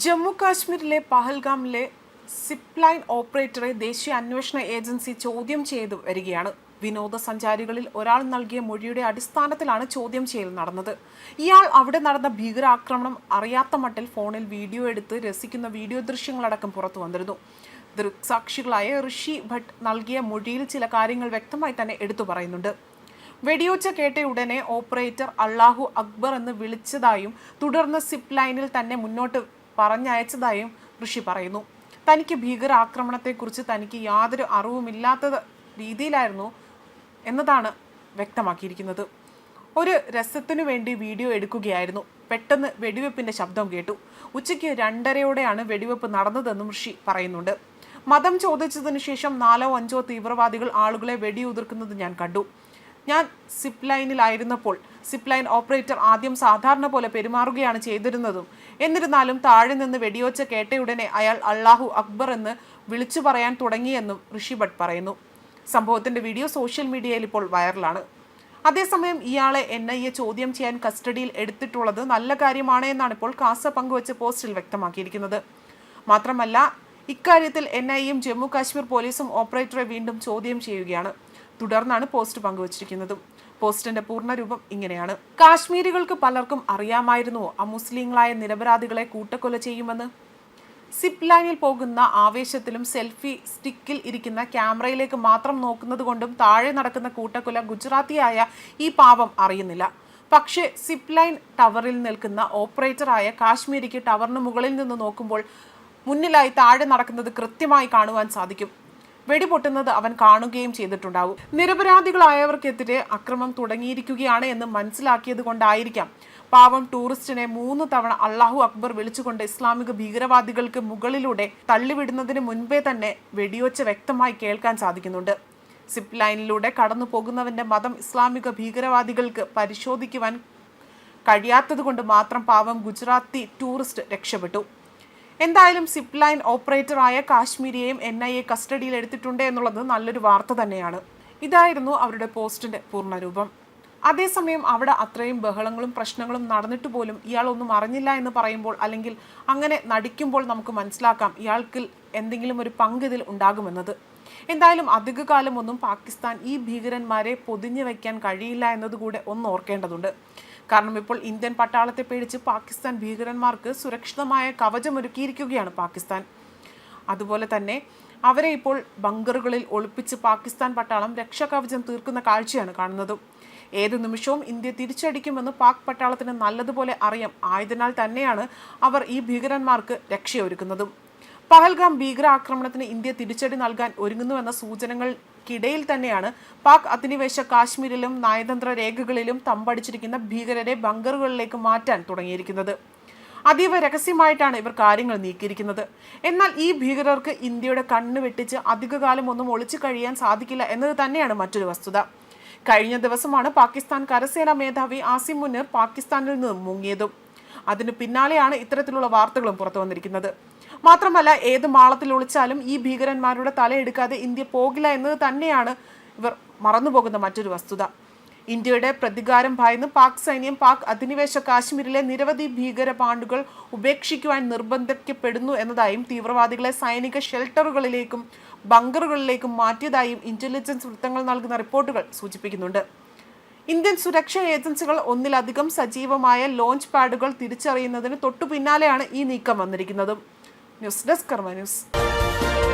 ജമ്മു കാശ്മീരിലെ പഹൽഗാമിലെ zipline line ഓപ്പറേറ്ററെ ദേശീയ അന്വേഷണ ഏജൻസി ചോദ്യം ചെയ്തു വരികയാണ്. വിനോദസഞ്ചാരികളിൽ ഒരാൾ നൽകിയ മൊഴിയുടെ അടിസ്ഥാനത്തിലാണ് ചോദ്യം ചെയ്യൽ നടന്നത്. ഇയാൾ അവിടെ നടന്ന ഭീകരാക്രമണം അറിയാത്ത മട്ടിൽ ഫോണിൽ വീഡിയോ എടുത്ത് രസിക്കുന്ന വീഡിയോ ദൃശ്യങ്ങളടക്കം പുറത്തു വന്നിരുന്നു. ദൃക്സാക്ഷികളായ ഋഷി ഭട്ട് നൽകിയ മൊഴിയിൽ ചില കാര്യങ്ങൾ വ്യക്തമായി തന്നെ എടുത്തു പറയുന്നുണ്ട്. വെടിയൊച്ച കേട്ട ഉടനെ ഓപ്പറേറ്റർ അള്ളാഹു അക്ബർ എന്ന് വിളിച്ചതായും തുടർന്ന് സിപ്പ് ലൈനിൽ തന്നെ മുന്നോട്ട് പറഞ്ഞയച്ചതായും ഋഷി പറയുന്നു. തനിക്ക് ഭീകരാക്രമണത്തെക്കുറിച്ച് തനിക്ക് യാതൊരു അറിവുമില്ലാത്ത രീതിയിലായിരുന്നു എന്നതാണ് വ്യക്തമാക്കിയിരിക്കുന്നത്. ഒരു രസത്തിനു വേണ്ടി വീഡിയോ എടുക്കുകയായിരുന്നു. പെട്ടെന്ന് വെടിവെപ്പിന്റെ ശബ്ദം കേട്ടു. ഉച്ചയ്ക്ക് രണ്ടരയോടെയാണ് വെടിവെപ്പ് നടന്നതെന്നും ഋഷി പറയുന്നുണ്ട്. മതം ചോദിച്ചതിനു ശേഷം നാലോ അഞ്ചോ തീവ്രവാദികൾ ആളുകളെ വെടിയുതിർക്കുന്നത് ഞാൻ കണ്ടു. ഞാൻ സിപ്പ് ലൈനിലായിരുന്നപ്പോൾ സിപ്പ് ലൈൻ ഓപ്പറേറ്റർ ആദ്യം സാധാരണ പോലെ പെരുമാറുകയാണ് ചെയ്തിരുന്നതും. എന്നിരുന്നാലും താഴെ നിന്ന് വെടിയോച്ച കേട്ടയുടനെ അയാൾ അള്ളാഹു അക്ബർ എന്ന് വിളിച്ചു പറയാൻ തുടങ്ങിയെന്നും ഋഷി ഭട്ട് പറയുന്നു. സംഭവത്തിന്റെ വീഡിയോ സോഷ്യൽ മീഡിയയിൽ ഇപ്പോൾ വൈറലാണ്. അതേസമയം ഇയാളെ എൻ ഐ എ ചോദ്യം ചെയ്യാൻ കസ്റ്റഡിയിൽ എടുത്തിട്ടുള്ളത് നല്ല കാര്യമാണ് എന്നാണ് ഇപ്പോൾ കാസ പങ്കുവച്ച പോസ്റ്റിൽ വ്യക്തമാക്കിയിരിക്കുന്നത്. മാത്രമല്ല ഇക്കാര്യത്തിൽ എൻ ഐയും ജമ്മു കാശ്മീർ പോലീസും ഓപ്പറേറ്ററെ വീണ്ടും ചോദ്യം ചെയ്യുകയാണ്. തുടർന്നാണ് പോസ്റ്റ് പങ്കുവച്ചിരിക്കുന്നത്. പോസ്റ്റിന്റെ പൂർണരൂപം ഇങ്ങനെയാണ്. കാശ്മീരികൾക്ക് പലർക്കും അറിയാമായിരുന്നുവോ അമുസ്ലിങ്ങളായ നിരപരാധികളെ കൂട്ടക്കൊല ചെയ്യുമെന്ന്. സിപ്പ് ലൈനിൽ പോകുന്ന ആവേശത്തിലും സെൽഫി സ്റ്റിക്കിൽ ഇരിക്കുന്ന ക്യാമറയിലേക്ക് മാത്രം നോക്കുന്നത് കൊണ്ടും താഴെ നടക്കുന്ന കൂട്ടക്കൊല ഗുജറാത്തിയായ ഈ പാവം അറിയുന്നില്ല. പക്ഷേ സിപ്പ് ലൈൻ ടവറിൽ നിൽക്കുന്ന ഓപ്പറേറ്ററായ കാശ്മീരിക്ക് ടവറിന് മുകളിൽ നിന്ന് നോക്കുമ്പോൾ മുന്നിലായി താഴെ നടക്കുന്നത് കൃത്യമായി കാണുവാൻ സാധിക്കും. വെടിപൊട്ടുന്നത് അവൻ കാണുകയും ചെയ്തിട്ടുണ്ടാവും. നിരപരാധികളായവർക്കെതിരെ അക്രമം തുടങ്ങിയിരിക്കുകയാണ് എന്ന് മനസ്സിലാക്കിയത് കൊണ്ടായിരിക്കാം പാവം ടൂറിസ്റ്റിനെ മൂന്ന് തവണ അള്ളാഹു അക്ബർ വിളിച്ചുകൊണ്ട് ഇസ്ലാമിക ഭീകരവാദികൾക്ക് മുകളിലൂടെ തള്ളിവിടുന്നതിന് മുൻപേ തന്നെ വെടിയൊച്ച വ്യക്തമായി കേൾക്കാൻ സാധിക്കുന്നുണ്ട്. സിപ്പ് ലൈനിലൂടെ കടന്നു പോകുന്നവന്റെ മതം ഇസ്ലാമിക ഭീകരവാദികൾക്ക് പരിശോധിക്കുവാൻ കഴിയാത്തതുകൊണ്ട് മാത്രം പാവം ഗുജറാത്തി ടൂറിസ്റ്റ് രക്ഷപ്പെട്ടു. എന്തായാലും സിപ്പ് ലൈൻ ഓപ്പറേറ്ററായ കാശ്മീരിയെയും എൻ ഐ എ കസ്റ്റഡിയിൽ എടുത്തിട്ടുണ്ട് എന്നുള്ളത് നല്ലൊരു വാർത്ത തന്നെയാണ്. ഇതായിരുന്നു അവരുടെ പോസ്റ്റിന്റെ പൂർണരൂപം. അതേസമയം അവിടെ അത്രയും ബഹളങ്ങളും പ്രശ്നങ്ങളും നടന്നിട്ട് പോലും ഇയാളൊന്നും അറിഞ്ഞില്ല എന്ന് പറയുമ്പോൾ അല്ലെങ്കിൽ അങ്ങനെ നടിക്കുമ്പോൾ നമുക്ക് മനസ്സിലാക്കാം ഇയാൾക്ക് എന്തെങ്കിലും ഒരു പങ്ക് ഇതിൽ ഉണ്ടാകുമെന്നത്. എന്തായാലും അധികകാലമൊന്നും പാകിസ്ഥാൻ ഈ ഭീകരന്മാരെ പൊതിഞ്ഞു വയ്ക്കാൻ കഴിയില്ല എന്നതുകൂടെ ഒന്ന് ഓർക്കേണ്ടതുണ്ട്. കാരണം ഇപ്പോൾ ഇന്ത്യൻ പട്ടാളത്തെ പേടിച്ച് പാകിസ്ഥാൻ ഭീകരന്മാർക്ക് സുരക്ഷിതമായ കവചമൊരുക്കിയിരിക്കുകയാണ് പാകിസ്ഥാൻ. അതുപോലെ തന്നെ അവരെ ഇപ്പോൾ ബങ്കറുകളിൽ ഒളിപ്പിച്ച് പാകിസ്ഥാൻ പട്ടാളം രക്ഷാകവചം തീർക്കുന്ന കാഴ്ചയാണ് കാണുന്നത്. ഏതു നിമിഷവും ഇന്ത്യ തിരിച്ചടിക്കുമെന്ന് പാക് പട്ടാളത്തിന് നല്ലതുപോലെ അറിയാം. ആയതിനാൽ തന്നെയാണ് അവർ ഈ ഭീകരന്മാർക്ക് രക്ഷയൊരുക്കുന്നതും. പഹൽഗാം ഭീകരാക്രമണത്തിന് ഇന്ത്യ തിരിച്ചടി നൽകാൻ ഒരുങ്ങുന്നുവെന്ന സൂചനകൾക്കിടയിൽ തന്നെയാണ് പാക് അധിനിവേശ കാശ്മീരിലും നയതന്ത്ര രേഖകളിലും തമ്പടിച്ചിരിക്കുന്ന ഭീകരരെ ബങ്കറുകളിലേക്ക് മാറ്റാൻ തുടങ്ങിയിരിക്കുന്നത്. അതീവ രഹസ്യമായിട്ടാണ് ഇവർ കാര്യങ്ങൾ നീക്കിയിരിക്കുന്നത്. എന്നാൽ ഈ ഭീകരർക്ക് ഇന്ത്യയുടെ കണ്ണ് വെട്ടിച്ച് അധികകാലം ഒന്നും ഒളിച്ചു കഴിയാൻ സാധിക്കില്ല എന്നത് തന്നെയാണ് മറ്റൊരു വസ്തുത. കഴിഞ്ഞ ദിവസമാണ് പാകിസ്ഥാൻ കരസേനാ മേധാവി ആസിം മുനീർ പാകിസ്ഥാനിൽ നിന്നും മുങ്ങിയതും. അതിനു പിന്നാലെയാണ് ഇത്തരത്തിലുള്ള വാർത്തകളും പുറത്തു വന്നിരിക്കുന്നത്. മാത്രമല്ല ഏത് മാളത്തിൽ ഒളിച്ചാലും ഈ ഭീകരന്മാരുടെ തലയെടുക്കാതെ ഇന്ത്യ പോകില്ല എന്നത് തന്നെയാണ് ഇവർ മറന്നുപോകുന്ന മറ്റൊരു വസ്തുത. ഇന്ത്യയുടെ പ്രതികാരം ഭയന്ന് പാക് സൈന്യം പാക് അധിനിവേശ കാശ്മീരിലെ നിരവധി ഭീകര പാണ്ഡുകൾ ഉപേക്ഷിക്കുവാൻ നിർബന്ധിക്കപ്പെടുന്നു എന്നതായും തീവ്രവാദികളെ സൈനിക ഷെൽട്ടറുകളിലേക്കും ബങ്കറുകളിലേക്കും മാറ്റിയതായും ഇന്റലിജൻസ് വൃത്തങ്ങൾ നൽകുന്ന റിപ്പോർട്ടുകൾ സൂചിപ്പിക്കുന്നുണ്ട്. ഇന്ത്യൻ സുരക്ഷാ ഏജൻസികൾ ഒന്നിലധികം സജീവമായ ലോഞ്ച് പാഡുകൾ തിരിച്ചറിയുന്നതിന് തൊട്ടു പിന്നാലെയാണ് ഈ നീക്കം വന്നിരിക്കുന്നത്. ന്യൂസ് ഡെസ്ക് കർമ്മ ന്യൂസ്